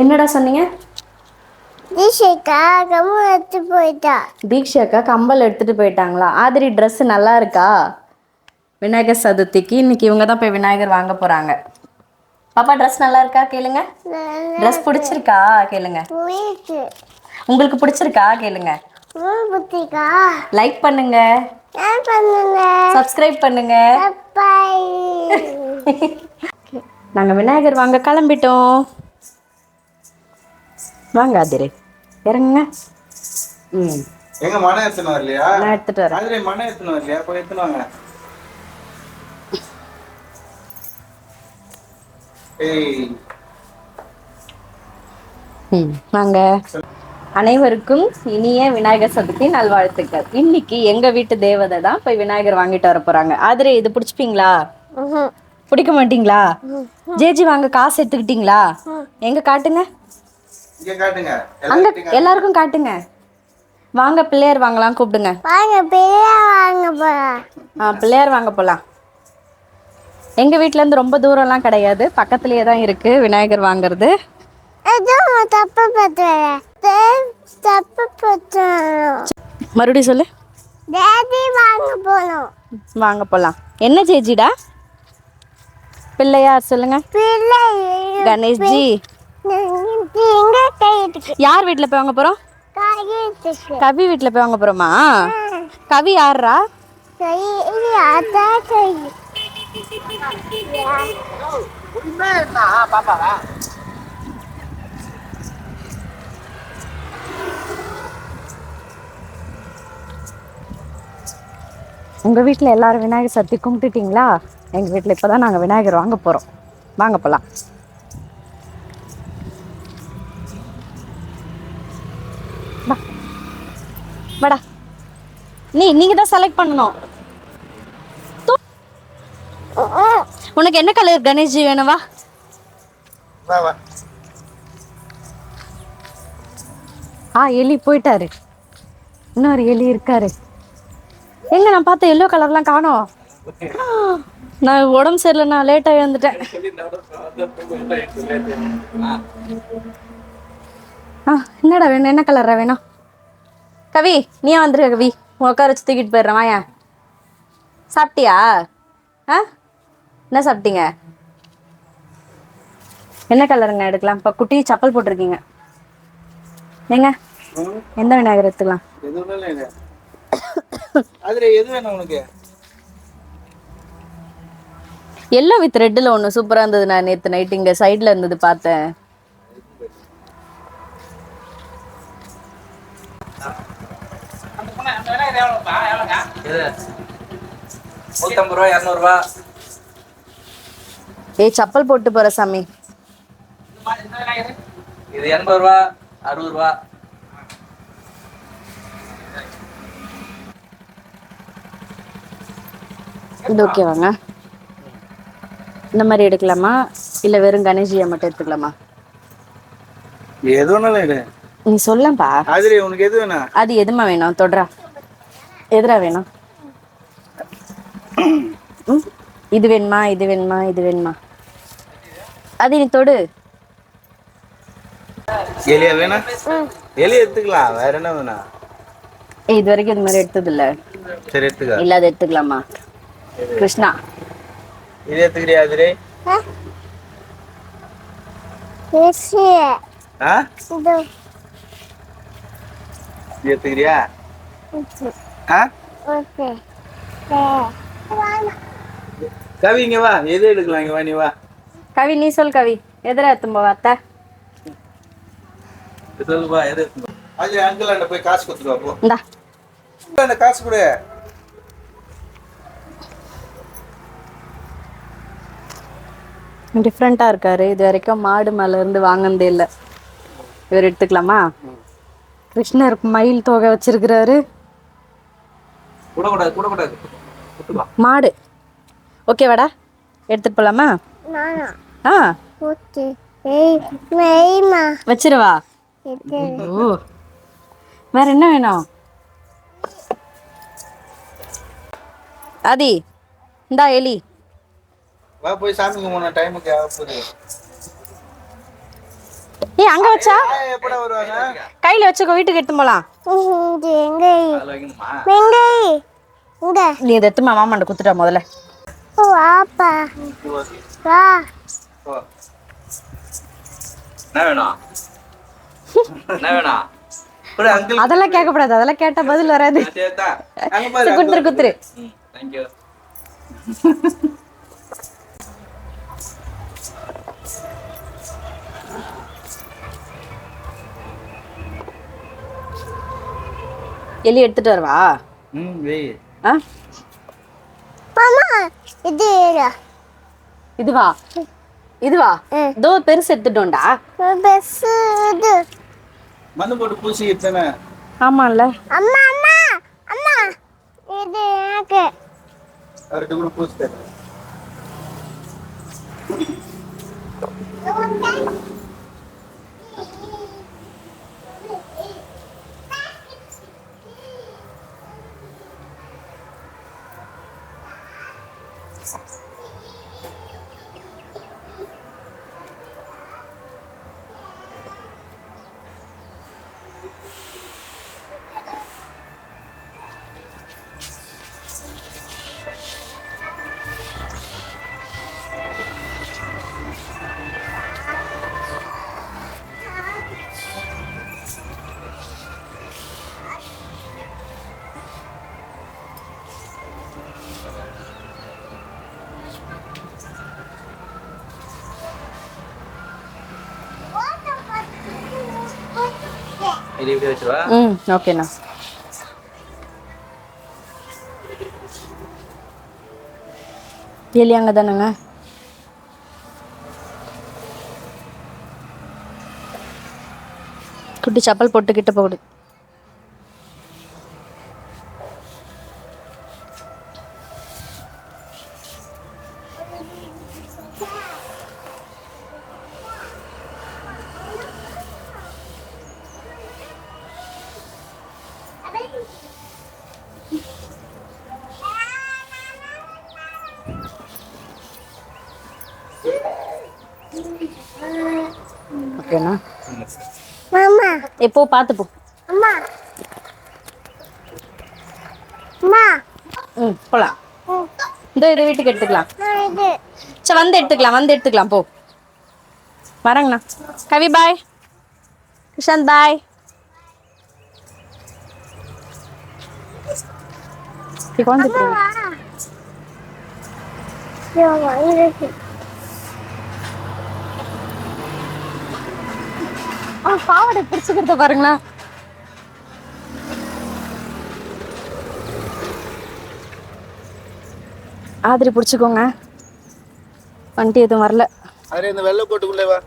என்னடா சொன்னீங்க? தீஷிகா கம்மு எடுத்து போயிட்டா. தீக்ஷாக்கா கம்பல் எடுத்துட்டு போயிட்டாங்களா? ஆதிரி Dress நல்லா இருக்கா? விநாயகர் சதுர்த்திக்கு இன்னைக்கு இவங்க தான் போய் விநாயகர் வாங்க போறாங்க. பாப்பா Dress நல்லா இருக்கா? கேளுங்க. Dress பிடிச்சிருக்கா? கேளுங்க. உங்களுக்கு பிடிச்சிருக்கா? கேளுங்க. லைக் பண்ணுங்க. சப்ஸ்கிரைப் பண்ணுங்க. பாய் நாங்க விநாயகர் வாங்க கிளம்பிட்டோம். வாங்க ஆதிரி இறங்குங்க. ம். எங்க மனை எத்தனை வரலையா? நான் எடுத்துட்டு வரேன். மாதிரி மனை எத்தனை வரலையா? போய் எத்தனை வாங்க. ஏய். ம், வாங்க. அனைவருக்கும் இனிய விநாயகர் சதுர்த்தி நல்வாழ்த்துக்கள். இன்னைக்கு எங்க வீட்டு தேவதை தான் போய் விநாயகர் வாங்கிட்டு வர போறாங்க. ஆதிரி இது பிடிச்சிப்பீங்களா? பிடிக்க மாட்டீங்களா? ஜேஜி வாங்க. காசு எடுத்துக்கிட்டீங்களா? எங்க காட்டுங்க? அங்க எல்லாருக்கும் காட்டுங்க. வாங்க பிள்ளையார் வாங்கலாம் கூப்பிடுங்க. வாங்க பெரிய வாங்க போறேன் ஆ பிள்ளையார் வாங்க போலாம். எங்க வீட்ல இருந்து ரொம்ப தூரம்லாம் கிடையாது. பக்கத்துலயே தான் இருக்கு விநாயகர் வாங்குறது. மறுபடியும் சொல்லு. வாங்க போகணும் வாங்க போலாம். என்ன ஜேஜிடா? பிள்ளையார் சொல்லுங்க. பிள்ளை. யார் வீட்ல போய் வாங்க போறோம்? கையிட்டு கவி வீட்ல போய் வாங்க போறோமா? கவி யாரா உங்க வீட்ல எல்லாரும் விநாயகர் சதுர்த்தி கும்பிட்டுட்டீங்களா? எங்க வீட்ல இப்பதான் நாங்க விநாயகர் வாங்க போறோம். வாங்க போலாம். வா. வாடா. நீ நீங்க தான் செலக்ட் பண்ணணும். உனக்கு என்ன கலர் கணேஷ்ஜி வேணுவா வா. வா ஆ எலி போயிட்டாரு. இன்னொரு எலி இருக்காரு. எங்க நான் பார்த்த எல்லோ கலர்லாம் காணோம். நான் உடம்பு சரியில்லை நான் லேட்டாக எழுந்துட்டேன். ஆ என்னடா வேணும்? என்ன கலரா வேணும்? கவி நீ வந்துரு கவி? உட்கார வச்சு தூக்கிட்டு போயிடுறேன் வாயா? சாப்பிட்டியா? ஆ? என்ன சாப்பிட்டீங்க? என்ன கலருங்க எடுக்கலாம்? இப்போ குட்டி சப்பல் போட்டிருக்கீங்க. ஏங்க எந்த விநாயகர் எடுத்துக்கலாம்? அதுல எது வேணும் உனக்கு? எல்லோ வித் ரெட்டில் ஒன்று சூப்பராக இருந்தது நான் நேற்று நைட் இங்கே சைடில் இருந்தது பார்த்தேன். நூத்தம்பது ரூபா இரநூறுவா ஏய் சப்பல் போட்டு போகிற சாமி. இது? எண்பது ரூபா அறுபது ரூபா. இது ஓகேவாங்க இந்த மாதிரி எடுக்கலாமா? இல்லை வெறும் கணேஷியை மட்டும் எடுத்துக்கலாமா? எது வேணாலும் எடு. நீ சொல்லப்பா. அதுல உனக்கு எது வேணும்? அது எதுமா வேணும்? தொடுறா. எதுரா வேணும்? இது வேணுமா இது வேணுமா இது வேணுமா? அது நீ தொடு. எலியா வேணும் எலி எடுத்துக்கலாம் வேற என்ன ஏய் இது வரைக்கும் இது மாதிரி எடுத்தது இல்ல சரி எடுத்துக்க. இல்ல அது எடுத்துக்கலாமா? கிருஷ்ணா. இது எடுத்துக்கிறியா அதுரே எஸ் ஆ? இது. எடுத்துக்கிறியா? கவி இங்க வா. எது எடுக்கலாம்? இங்க வா நீ வா. கவி நீ சொல் கவி. எதிரா எத்தும் போவா அத்தை? சொல்லுப்பா எது அது அங்கிள் அண்ட போய் காசு கொடுத்துட்டு வா போ. இந்தா. அந்த காசு கொடு. டிஃப்ரெண்ட்டாக இருக்காரு. இது வரைக்கும் மாடு மேல இருந்து வாங்கினதே இல்லை. இவர் எடுத்துக்கலாமா? கிருஷ்ணர் மயில் தொகை வச்சிருக்கிறாரு. கூடக்கூடாது கூடக்கூடாது மாடு. ஓகேவாடா எடுத்துட்டு போலாமா? நானா? ஆ. ஓகே. வச்சிருவா. ஓ வேற என்ன வேணும்? ஆதி இந்தா எலி. வா போய் சாமி கும்பிட டைமுக்கு ஆக போகுது. ஏய் அங்க வச்சா? எப்படா வருவாங்க? கையில வச்சுக்கோ வீட்டுக்கு எடுத்து போலாம். இது எங்க? இங்க நீ இதை எடுத்து மாமாண்ட குத்துட்டா முதல்ல. ஓ வாப்பா வா. அதெல்லாம் கேட்கக்கூடாது அதெல்லாம் கேட்டா பதில் வராது. குத்துரு குத்துரு எலி எடுத்துட்டு வரவா? ம் இது. இதுவா? இதுவா. இதோ பெருசு எடுத்துட்டோம்டா. பஸ் இது. மண்ணு போட்டு பூசி தானே ஆமால்ல. அம்மா அம்மா அம்மா. இது எனக்கு. அவர்கிட்ட கூட பூசி தரேன் இது இப்படி ம் ஓகேண்ணா எலி அங்கே தானேங்க குட்டி சப்பல் போட்டுக்கிட்ட போகுது. ஓகேண்ணா. மாமா. எப்போ பார்த்து போ. அம்மா. அம்மா. ம் போகலாம் ம், இதோ வீட்டுக்கு எடுத்துக்கலாம். சரி வந்து எடுத்துக்கலாம் வந்து எடுத்துக்கலாம் போ. வரேங்கண்ணா. கவி பாய். கிஷாந்த் பாய். குழந்தை பாவாடை பிடிச்சிக்கிறத பாருங்களா. ஆதிரி பிடிச்சிக்கோங்க. வண்டி எதுவும் வரல. அரே இந்த வெள்ளை போட்டுக்குள்ளே வா.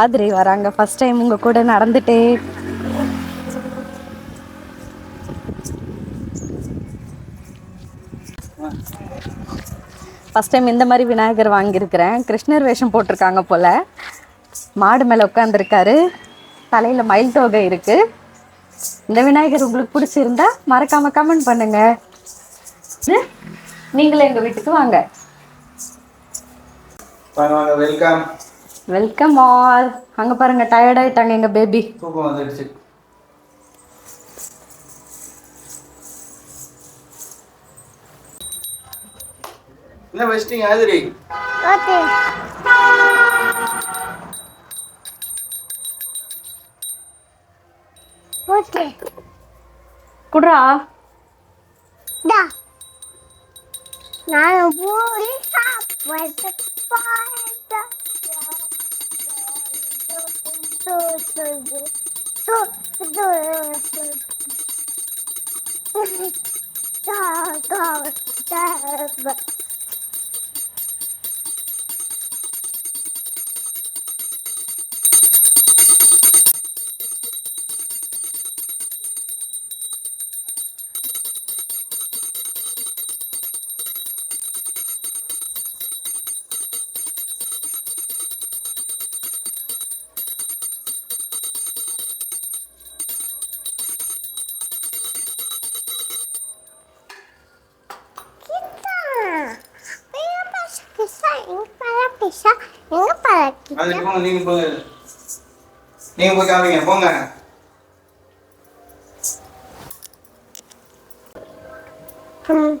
ஆதிரி வராங்க. ஃபர்ஸ்ட் டைம் உங்க கூட நடந்துட்டே. ஃபர்ஸ்ட் டைம் இந்த மாதிரி விநாயகர் வாங்கியிருக்கிறேன். கிருஷ்ணர் வேஷம் போட்டிருக்காங்க போல. மாடு மேலே உட்காந்துருக்காரு தலையில் மயில் தொகை இருக்கு. இந்த விநாயகர் உங்களுக்கு பிடிச்சிருந்தா மறக்காம கமெண்ட் பண்ணுங்க. ம்? நீங்களே எங்கள் வீட்டுக்கு வாங்க. வெல்கம் வெல்கம் ஆல் அங்கே பாருங்க டயர்ட் ஆயிட்டாங்க எங்கள் பேபி என்ன வச்சிட்டீங்க ஆதிரி? ஓகே. ஓகே. குட்ரா டா. நான் பூரி சாப்பிட்டு பாய்ந்தா. பிஷா எங்க பழக்கி அது போங்க நீங்க போங்க. நீங்க போய் காமிங்க போங்க. ம்.